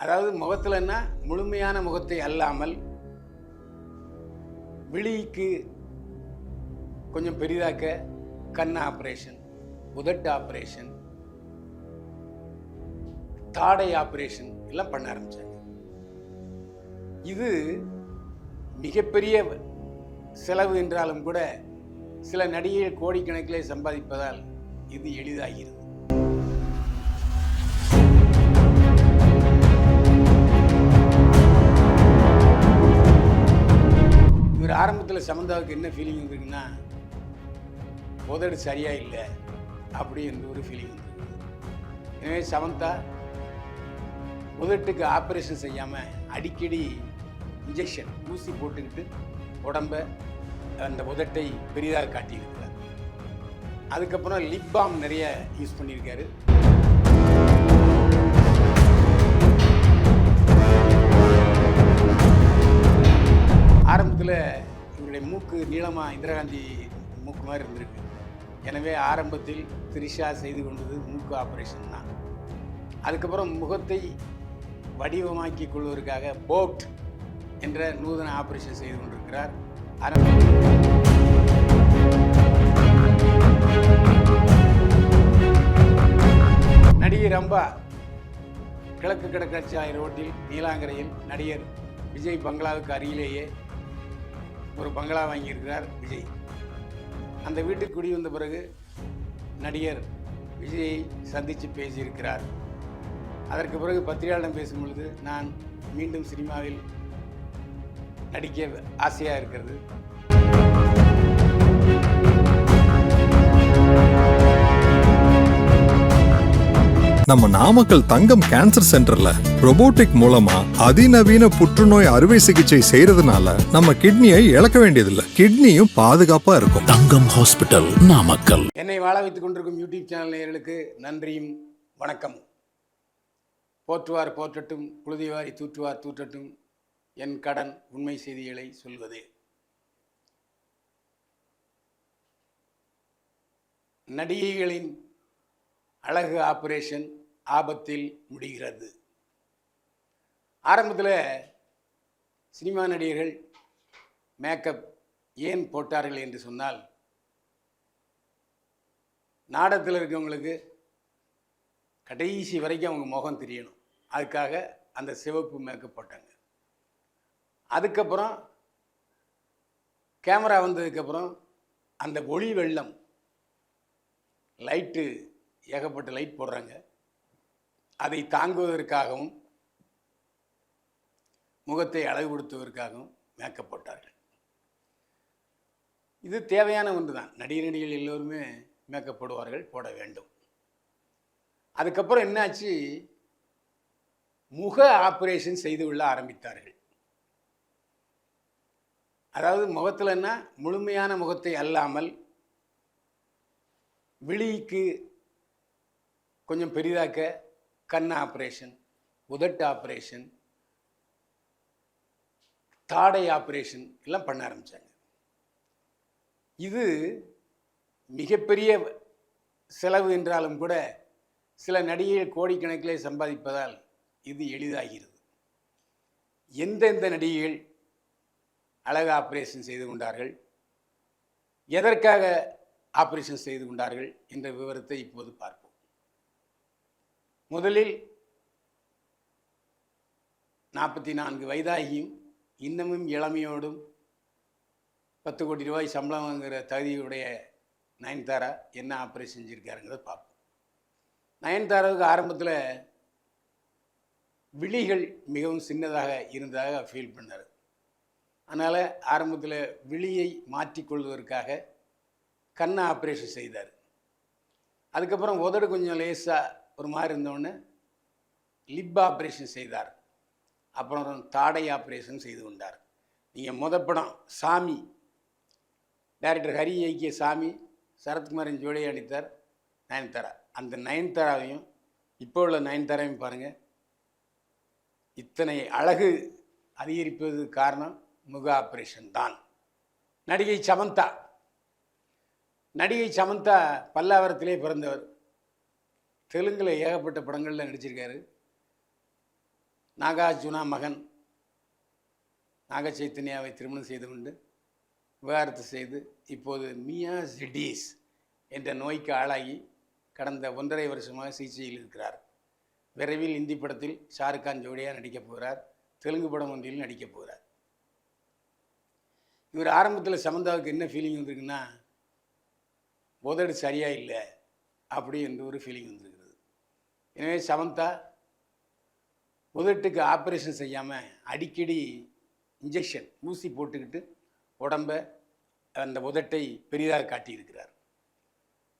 அதாவது முகத்துலன்னா முழுமையான முகத்தை அல்லாமல் விழிக்கு கொஞ்சம் பெரிதாக்க கண் ஆப்ரேஷன் உதட்டு ஆப்ரேஷன் தாடை ஆப்ரேஷன் எல்லாம் பண்ண ஆரம்பித்தாங்க இது மிகப்பெரிய செலவு என்றாலும் கூட சில நடிகைகள் கோடிக்கணக்கிலே சம்பாதிப்பதால் இது எளிதாகிறது. ஆரம்பத்தில் சமந்தாவுக்கு என்ன ஃபீலிங் இருக்குன்னா உதடு சரியாக இல்லை அப்படி என்ற ஒரு ஃபீலிங் இருந்தது. எனவே சமந்தா உதட்டுக்கு ஆப்ரேஷன் செய்யாமல் அடிக்கடி இன்ஜெக்ஷன் ஊசி போட்டுக்கிட்டு உடம்ப அந்த உதட்டை பெரிதாக காட்டியிருக்கிறார். அதுக்கப்புறம் லிப் பாம் நிறைய யூஸ் பண்ணியிருக்காரு. ஆரம்பத்தில் அவருடைய மூக்கு நீளமாக இந்திரா காந்தி மூக்கு மாதிரி இருந்திருக்கு. எனவே ஆரம்பத்தில் திரிஷா செய்து கொண்டது மூக்கு ஆப்ரேஷன் தான். அதுக்கப்புறம் முகத்தை வடிவமாக்கி கொள்வதற்காக போட் என்ற நூதன ஆப்ரேஷன் செய்து கொண்டிருக்கிறார். ஆரம்ப- நடிகை ரம்பா கிழக்கு ஆயிரம் ரோட்டில் நீலாங்கரையில் நடிகர் விஜய் பங்களாவுக்கு அருகிலேயே ஒரு பங்களா வாங்கியிருக்கிறார் விஜய். அந்த வீட்டுக்கு குடி வந்த பிறகு நடிகர் விஜயை சந்தித்து பேசியிருக்கிறார். அதற்கு பிறகு பத்திரிகையாளரிடம் பேசும் பொழுது நான் மீண்டும் சினிமாவில் நடிக்க ஆசையாக இருக்கிறது. நம்ம நாமக்கல் தங்கம் கேன்சர் சென்டர்ல robotic மூலமா அதிநவீன புற்றுநோய் அறுவை சிகிச்சை செய்யறதுனால நம்ம கிட்னியை இழக்க வேண்டியதில்லை. கிட்னியும் பாதுகாப்பா இருக்கும். தங்கம் ஹாஸ்பிட்டல் நாமக்கல். என்னை வாழ வைத்துக் கொண்டிருக்கும் யூடியூப் சேனல் நேயர்களுக்கு நன்றியும் வணக்கமும். போற்றுவார் போற்றட்டும் புழுதிவாரி தூற்றுவார் தூற்றட்டும் என் கடன் உண்மை செய்திகளை சொல்வதே. நடிகைகளின் அழகு ஆபரேஷன் ஆபத்தில் முடிகிறது. ஆரம்பத்தில் சினிமா நடிகர்கள் மேக்கப் ஏன் போட்டார்கள் என்று சொன்னால் நாடகத்தில் இருக்கவங்களுக்கு கடைசி வரைக்கும் அவங்க முகம் தெரியணும். அதுக்காக அந்த சிவப்பு மேக்கப் போட்டாங்க. அதுக்கப்புறம் கேமரா வந்ததுக்கப்புறம் அந்த ஒளி வெள்ளம் லைட்டு ஏகப்பட்ட லைட் போடுறாங்க. அதை தாங்குவதற்காகவும் முகத்தை அழகுபடுத்துவதற்காகவும் மேக்கப் போட்டார்கள். இது தேவையான ஒன்று தான் நடிகர் நடிகைகள் எல்லோருமே மேக்கப் போடுவார்கள் போட வேண்டும். அதுக்கப்புறம் என்னாச்சு? முக ஆப்ரேஷன் செய்து கொள்ள ஆரம்பித்தார்கள். அதாவது முகத்தில் என்ன? முழுமையான முகத்தை அல்லாமல் விழிக்கு கொஞ்சம் பெரிதாக்க கண் ஆப்ரேஷன் உதட்டு ஆப்ரேஷன் தாடை ஆப்ரேஷன் எல்லாம் பண்ண ஆரம்பித்தாங்க இது மிகப்பெரிய செலவு என்றாலும் கூட சில நடிகைகள் கோடிக்கணக்கிலே சம்பாதிப்பதால் இது எளிதாகிறது. எந்தெந்த நடிகைகள் அழகு ஆப்ரேஷன் செய்து கொண்டார்கள் எதற்காக ஆப்ரேஷன் செய்து கொண்டார்கள் என்ற விவரத்தை இப்போது பார்ப்போம். முதலில் நாற்பத்தி நான்கு வயதாகியும் இன்னமும் இளமையோடும் பத்து கோடி ரூபாய் சம்பளம் வாங்குகிற தகுதியுடைய நயன்தாரா என்ன ஆப்ரேஷன் செஞ்சுருக்காருங்கிறத பார்ப்போம். நயன்தாராவுக்கு ஆரம்பத்தில் விழிகள் மிகவும் சின்னதாக இருந்ததாக ஃபீல் பண்ணார். அதனால் ஆரம்பத்தில் விழியை மாற்றிக்கொள்வதற்காக கண்ணை ஆப்ரேஷன் செய்தார். அதுக்கப்புறம் உதடு கொஞ்சம் லேசாக ஒரு மாதிரி இருந்தோடனே லிப் ஆப்ரேஷன் செய்தார். அப்புறம் தாடை ஆப்ரேஷன் செய்து கொண்டார். நீங்கள் முத படம் சாமி டைரக்டர் ஹரி ஐக்கிய சாமி சரத்குமாரின் ஜோடியை அடித்தார் நயன்தாரா. அந்த நயன்தாராவையும் இப்போ உள்ள நயன்தாராவையும் பாருங்கள் இத்தனை அழகு அதிகரிப்பது காரணம் முக ஆப்ரேஷன் தான். நடிகை சமந்தா. நடிகை சமந்தா பல்லாவரத்திலே பிறந்தவர். தெலுங்கில் ஏகப்பட்ட படங்களில் நடிச்சிருக்காரு. நாகார்ஜுனா மகன் நாக சைத்தன்யாவை திருமணம் செய்து கொண்டு விவாகரத்து செய்து இப்போது மியா ஜிடீஸ் என்ற நோய்க்கு ஆளாகி கடந்த ஒன்றரை வருஷமாக சிகிச்சையில் இருக்கிறார். விரைவில் இந்தி படத்தில் ஷாருக்கான் ஜோடியாக நடிக்கப் போகிறார். தெலுங்கு படம் ஒன்றில் நடிக்கப் போகிறார். இவர் ஆரம்பத்தில் சமந்தாவுக்கு என்ன ஃபீலிங் வந்திருக்குன்னா உதடு சரியாக இல்லை அப்படி என்று ஒரு ஃபீலிங் வந்திருக்கு எனவே சமந்தா உதட்டுக்கு ஆப்ரேஷன் செய்யாமல் அடிக்கடி இன்ஜெக்ஷன் ஊசி போட்டுக்கிட்டு உடம்ப அந்த உதட்டை பெரிதாக காட்டியிருக்கிறார்.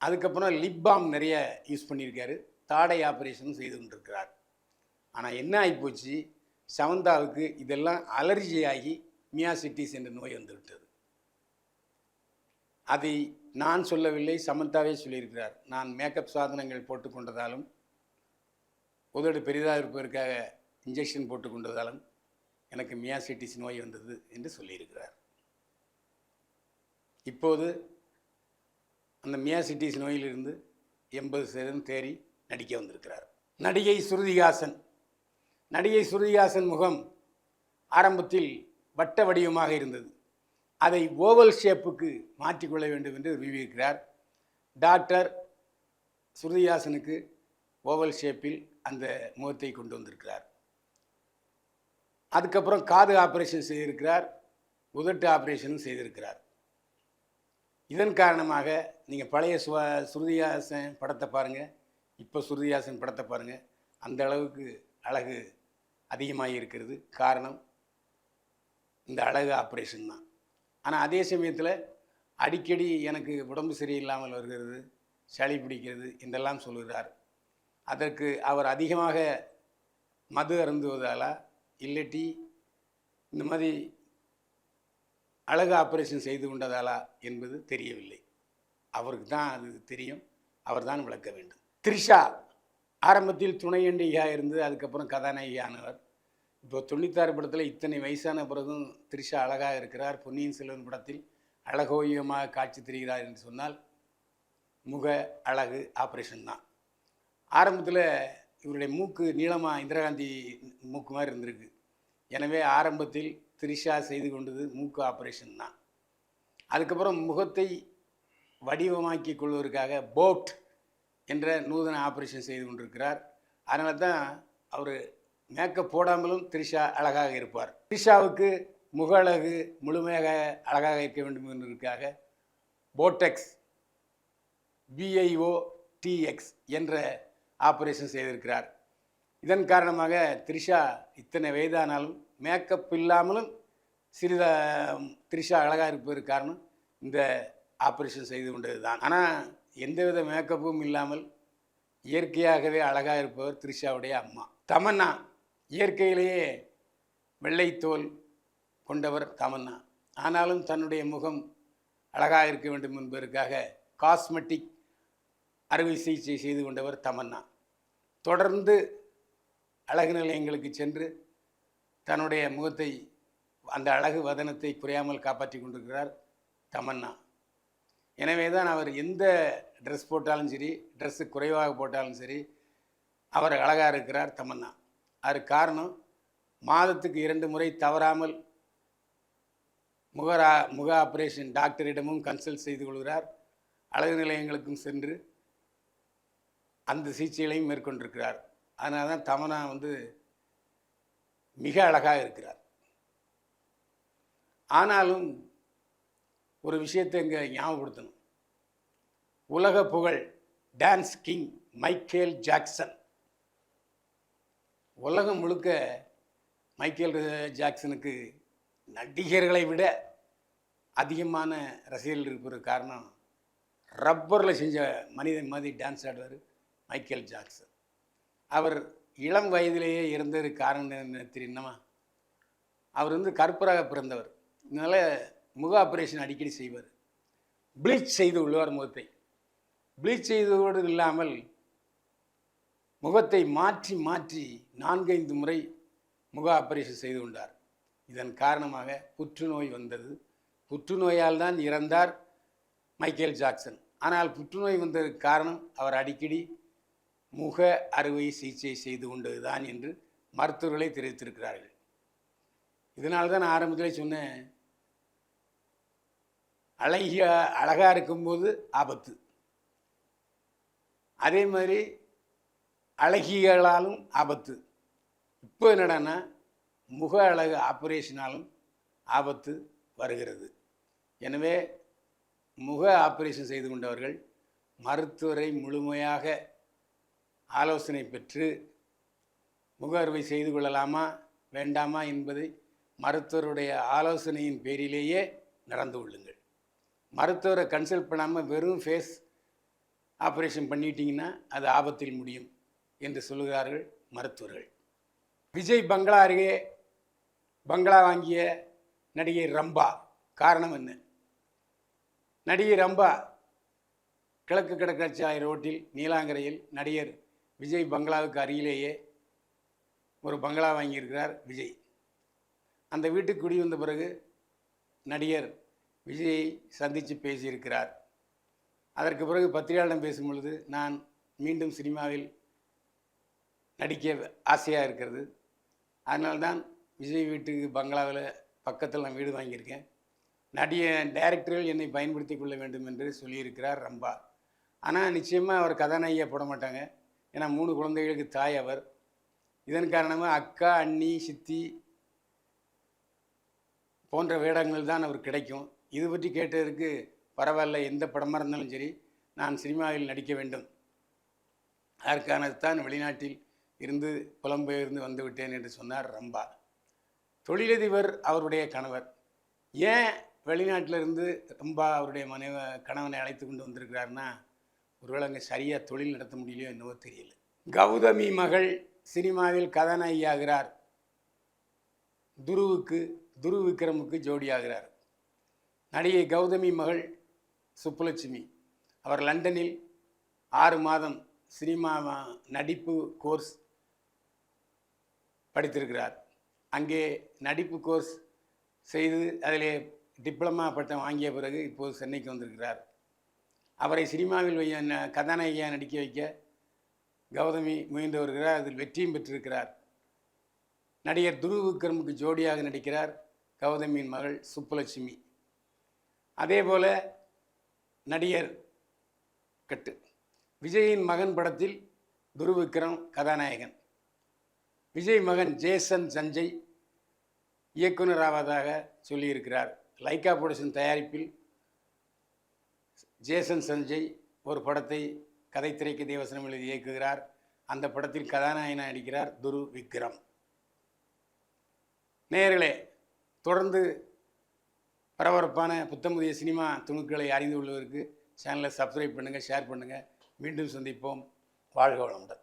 அதுக்கப்புறம் லிப் பாம் நிறைய யூஸ் பண்ணியிருக்காரு. தாடை ஆப்ரேஷனும் செய்து கொண்டிருக்கிறார். ஆனால் என்ன ஆகிப்போச்சு சமந்தாவுக்கு இதெல்லாம் அலர்ஜி ஆகி மியாசிட்டிஸ் என்ற நோய் வந்துவிட்டது. அதை நான் சொல்லவில்லை சமந்தாவே சொல்லியிருக்கிறார். நான் மேக்கப் சாதனங்கள் போட்டுக்கொண்டதாலும் உதடு பெரிதாக இருப்பதற்காக இன்ஜெக்ஷன் போட்டுக்கொண்டதாலும் எனக்கு மியாசிட்டிஸ் நோய் வந்தது என்று சொல்லியிருக்கிறார். இப்போது அந்த மியாசிட்டிஸ் நோயிலிருந்து எண்பது சதவீதம் தேறி நடிக்க வந்திருக்கிறார். நடிகை சுருதிகாசன் நடிகை சுருதிஹாசன் முகம் ஆரம்பத்தில் வட்ட வடிவமாக இருந்தது. அதை ஓவல் ஷேப்புக்கு மாற்றிக்கொள்ள வேண்டும் என்று விரும்பியிருக்கிறார். டாக்டர் சுருதிஹாசனுக்கு ஓவல் ஷேப்பில் அந்த முகத்தை கொண்டு வந்திருக்கிறார். அதுக்கப்புறம் காது ஆப்ரேஷன் செய்திருக்கிறார் உதட்டு ஆப்ரேஷனும் செய்திருக்கிறார். இதன் காரணமாக நீங்கள் பழைய சுவ சுருதிஹாசன் படத்தை பாருங்கள் இப்போ சுருதிஹாசன் படத்தை பாருங்கள் அந்த அளவுக்கு அழகு அதிகமாக இருக்கிறது. காரணம் இந்த அழகு ஆப்ரேஷன் தான். ஆனால் அதே சமயத்தில் அடிக்கடி எனக்கு உடம்பு சரியில்லாமல் வருகிறது சளி பிடிக்கிறது என்றெல்லாம் சொல்கிறார் அதற்கு அவர் அதிகமாக மது அருந்துவதாலா? இல்லாட்டி இந்த மாதிரி அழகு ஆப்ரேஷன் செய்து கொண்டதாலா என்பது தெரியவில்லை. அவருக்கு தான் அது தெரியும். அவர் தான் விளக்க வேண்டும். த்ரிஷா ஆரம்பத்தில் துணை துணையண்டியாக இருந்து அதுக்கப்புறம் கதாநாயகி ஆனவர் இப்போ தொண்ணூத்தாறு படத்தில் இத்தனை வயசான பிறகும் த்ரிஷா அழகாக இருக்கிறார். பொன்னியின் செல்வன் படத்தில் அழகோயமாக காட்சி தெரிகிறார் என்று சொன்னால் முக அழகு ஆப்ரேஷன் தான். ஆரம்பத்தில் இவருடைய மூக்கு நீளமாக இந்திரா காந்தி மூக்கு மாதிரி இருந்திருக்கு. எனவே ஆரம்பத்தில் த்ரிஷா செய்து கொண்டது மூக்கு ஆப்ரேஷன் தான். அதுக்கப்புறம் முகத்தை வடிவமாக்கி கொள்வதற்காக போட் என்ற நூதன ஆப்ரேஷன் செய்து கொண்டிருக்கிறார். அதனால தான் அவர் மேக்கப் போடாமலும் த்ரிஷா அழகாக இருப்பார். த்ரிஷாவுக்கு முக அழகு முழுமையாக அழகாக இருக்க வேண்டும் என்பதற்காக போட்டெக்ஸ் பிஐஓ டிஎக்ஸ் என்ற ஆப்ரேஷன் செய்திருக்கிறார். இதன் காரணமாக த்ரிஷா இத்தனை வயதானாலும் மேக்கப் இல்லாமலும் சிறித த்ரிஷா அழகாக இருப்பதற்கு காரணம் இந்த ஆப்ரேஷன் செய்து கொண்டது தான் ஆனால் எந்தவித மேக்கப்பும் இல்லாமல் இயற்கையாகவே அழகாக இருப்பவர் த்ரிஷாவுடைய அம்மா. தமன்னா இயற்கையிலேயே வெள்ளைத்தோல் கொண்டவர் தமன்னா. ஆனாலும் தன்னுடைய முகம் அழகாக இருக்க வேண்டும் என்பதற்காக காஸ்மெட்டிக் அறுவை சிகிச்சை செய்து கொண்டவர் தமன்னா. தொடர்ந்து அழகு நிலையங்களுக்கு சென்று தன்னுடைய முகத்தை அந்த அழகு வதனத்தை குறையாமல் காப்பாற்றி கொண்டிருக்கிறார் தமன்னா. எனவே தான் அவர் எந்த ட்ரெஸ் போட்டாலும் சரி ட்ரெஸ்ஸு குறைவாக போட்டாலும் சரி அவர் அழகாக இருக்கிறார் தமன்னா. அது காரணம் மாதத்துக்கு இரண்டு முறை தவறாமல் முகரா முக ஆப்ரேஷன் டாக்டரிடமும் கன்சல்ட் செய்து கொள்கிறார். அழகு நிலையங்களுக்கும் சென்று அந்த சிகிச்சைகளையும் மேற்கொண்டிருக்கிறார். அதனால தான் தமனா வந்து மிக அழகாக இருக்கிறார். ஆனாலும் ஒரு விஷயத்தை இங்கே ஞாபகப்படுத்தணும். உலக புகழ் டான்ஸ் கிங் மைக்கேல் ஜாக்சன். உலகம் முழுக்க மைக்கேல் ஜாக்சனுக்கு நடிகர்களை விட அதிகமான ரசிகர்கள் இருக்கிற காரணம் ரப்பரில் செஞ்ச மனிதன் மாதிரி டான்ஸ் ஆடுவார். Michael Jackson. அவர் இளம் வயதிலேயே இருந்தது காரணம் என்ன தெரியுமா? அவர் வந்து கருப்பராக பிறந்தவர். இதனால் முக ஆப்ரேஷன் அடிக்கடி செய்வார். ப்ளீச் செய்து உள்ளவர் முகத்தை ப்ளீச் செய்ததோடு இல்லாமல் முகத்தை மாற்றி மாற்றி நான்கைந்து முறை முக ஆப்ரேஷன் செய்து கொண்டார். இதன் காரணமாக புற்றுநோய் வந்தது. புற்றுநோயால் தான் இறந்தார் மைக்கேல் ஜாக்சன். ஆனால் புற்றுநோய் வந்ததற்கு காரணம் அவர் அடிக்கடி முக அறுவை சிகிச்சை செய்து கொண்டதுதான் என்று மருத்துவர்களே தெரிவித்திருக்கிறார்கள். இதனால தான் நான் ஆரம்பத்தில் சொன்னேன். அழகிய அழகாக இருக்கும்போது ஆபத்து. அதே மாதிரி அழகியலாலும் ஆபத்து. இப்போ என்னடான்னா முக அழகு ஆப்ரேஷனாலும் ஆபத்து வருகிறது. எனவே முக ஆப்ரேஷன் செய்து கொண்டவர்கள் மருத்துவரை முழுமையாக ஆலோசனை பெற்று முக அறுவை செய்து கொள்ளலாமா வேண்டாமா என்பதை மருத்துவருடைய ஆலோசனையின் பேரிலேயே நடந்து கொள்ளுங்கள். மருத்துவரை கன்சல்ட் பண்ணாமல் வெறும் ஃபேஸ் ஆப்ரேஷன் பண்ணிட்டீங்கன்னா அது ஆபத்தில் முடியும் என்று சொல்லுகிறார்கள் மருத்துவர்கள். விஜய் பங்களா அருகே பங்களா வாங்கிய நடிகை ரம்பா காரணம் என்ன? நடிகை ரம்பா கிழக்கு கடற்கரை ரோட்டில் நீலாங்கரையில் நடிகர் விஜய் பங்களாவுக்கு அருகிலேயே ஒரு பங்களா வாங்கியிருக்கிறார் விஜய். அந்த வீட்டுக்கு குடி வந்த பிறகு நடிகர் விஜயை சந்தித்து பேசியிருக்கிறார். அதற்கு பிறகு பத்திரிகையாளரிடம் பேசும் பொழுது நான் மீண்டும் சினிமாவில் நடிக்க ஆசையாக இருக்கிறது. அதனால்தான் விஜய் வீட்டுக்கு பங்களாவில் பக்கத்தில் நான் வீடு வாங்கியிருக்கேன். நடிக டைரக்டர்கள் என்னை பயன்படுத்தி கொள்ள வேண்டும் என்று சொல்லியிருக்கிறார் ரம்பா. ஆனால் நிச்சயமாக அவர் கதாநாயகியாக போட மாட்டாங்க. ஏன்னா மூணு குழந்தைகளுக்கு தாய் அவர். இதன் காரணமாக அக்கா அண்ணி சித்தி போன்ற வேடங்கள் தான் அவர் கிடைக்கும். இது பற்றி கேட்டதற்கு பரவாயில்ல எந்த படமாக இருந்தாலும் சரி நான் சினிமாவில் நடிக்க வேண்டும். அதற்கானது வெளிநாட்டில் இருந்து புலம்பெயர்ந்து வந்துவிட்டேன் என்று சொன்னார் ரம்பா. தொழிலதிபர் அவருடைய கணவர். ஏன் வெளிநாட்டிலிருந்து ரம்பா அவருடைய மனைவ கணவனை அழைத்து கொண்டு வந்திருக்கிறாருன்னா ஒருவேளை அங்கே சரியாக தொழில் நடத்த முடியலையோ என்னவோ தெரியல. கௌதமி மகள் சினிமாவில் கதாநாயகியாகிறார். துருவுக்கு துரு விக்ரமுக்கு ஜோடியாகிறார். நடிகை கௌதமி மகள் சுப்புலட்சுமி. அவர் லண்டனில் ஆறு மாதம் சினிமா நடிப்பு கோர்ஸ் படித்திருக்கிறார். அங்கே நடிப்பு கோர்ஸ் செய்து அதிலே டிப்ளமா பட்டம் வாங்கிய பிறகு இப்போது சென்னைக்கு வந்திருக்கிறார். அவரை சினிமாவில் வை ந- கதாநாயகியாக நடிக்க வைக்க கௌதமி முயன்று வருகிறார். அதில் வெற்றியும் பெற்றிருக்கிறார். நடிகர் துரு விக்ரமுக்கு ஜோடியாக நடிக்கிறார் கௌதமியின் மகள் சுப்புலட்சுமி. அதே போல நடிகர் கட்டு. விஜயின் மகன் படத்தில் துருவிக்ரம் கதாநாயகன். விஜய் மகன் ஜேசன் சஞ்சய் இயக்குனர் ஆவதாக சொல்லியிருக்கிறார். லைக்கா புரொடக்ஷன் தயாரிப்பில் ஜேசன் சஞ்சய் ஒரு படத்தை கதை திரைக்கு தேவசனம் எழுதி இயக்குகிறார். அந்த படத்தில் கதாநாயகனாக நடிக்கிறார் துரு விக்ரம். நேர்களே தொடர்ந்து பரபரப்பான புத்தமுதிய சினிமா துணுக்களை அறிந்து கொள்வதற்கு சேனலை சப்ஸ்கிரைப் பண்ணுங்கள் ஷேர் பண்ணுங்கள் மீண்டும் சந்திப்போம். வாழ்க வளமுடன்.